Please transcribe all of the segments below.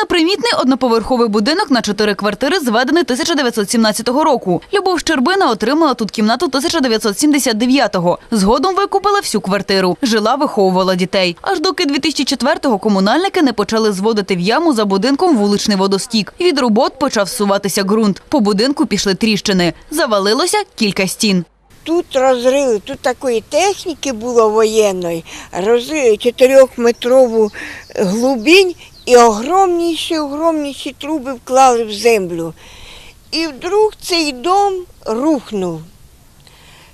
Непримітний одноповерховий будинок на чотири квартири зведений 1917 року. Любов Щербина отримала тут кімнату 1979-го. Згодом викупила всю квартиру. Жила, виховувала дітей. Аж доки 2004-го комунальники не почали зводити в яму за будинком вуличний водостік. Від робот почав суватися ґрунт. По будинку пішли тріщини. Завалилося кілька стін. Тут розрили, тут такої техніки було воєнної, розрили чотирьохметрову глибінь і огромніші, огромніші труби вклали в землю. І вдруг цей дом рухнув.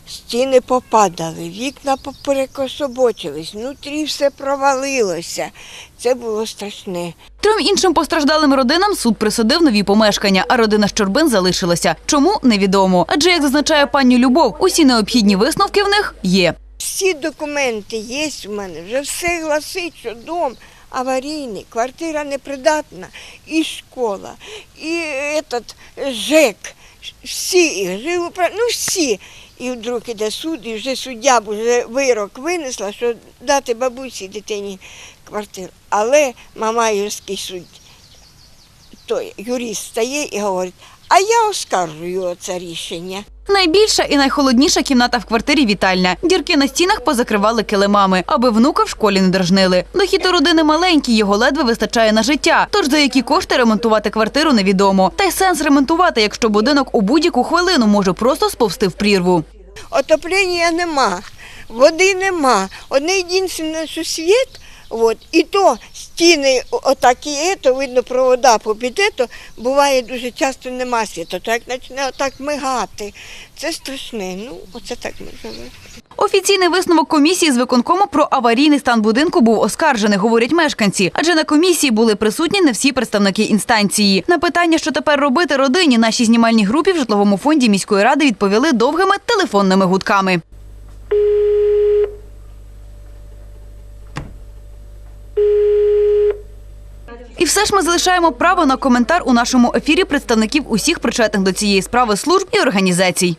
Стіни попадали, вікна поперекособочились, внутрі все провалилося. Це було страшне. Трьом іншим постраждалим родинам суд присудив нові помешкання, а родина Щорбин залишилася. Чому невідомо. Адже, як зазначає пані Любов, усі необхідні висновки в них є. Всі документи є в мене, вже все гласить, що дом аварійний, квартира непридатна, і школа, і этот ЖЕК, всі, жилупра- ну всі. І вдруг іде суд, і вже суддя вже вирок винесла, що дати бабусі дитині квартиру. Але Мамаївський суд, той юрист стає і говорить, а я оскаржую це рішення. Найбільша і найхолодніша кімната в квартирі вітальня. Дірки на стінах позакривали килимами, аби внука в школі не дражнили. Дохід у родини маленький, його ледве вистачає на життя. Тож за які кошти ремонтувати квартиру невідомо. Та й сенс ремонтувати, якщо будинок у будь-яку хвилину може просто сповзти в прірву. Отоплення нема, води нема. Одне єдине, що світ, от, і то стіни отак і ето, видно, провода попід ето, буває дуже часто нема світу. То як почне отак мигати, це страшне. Ну, оце так ми живемо. Офіційний висновок комісії з виконкому про аварійний стан будинку був оскаржений, говорять мешканці. Адже на комісії були присутні не всі представники інстанції. На питання, що тепер робити родині, нашій знімальній групі в житловому фонді міської ради відповіли довгими телефонними гудками. І все ж ми залишаємо право на коментар у нашому ефірі представників усіх причетних до цієї справи служб і організацій.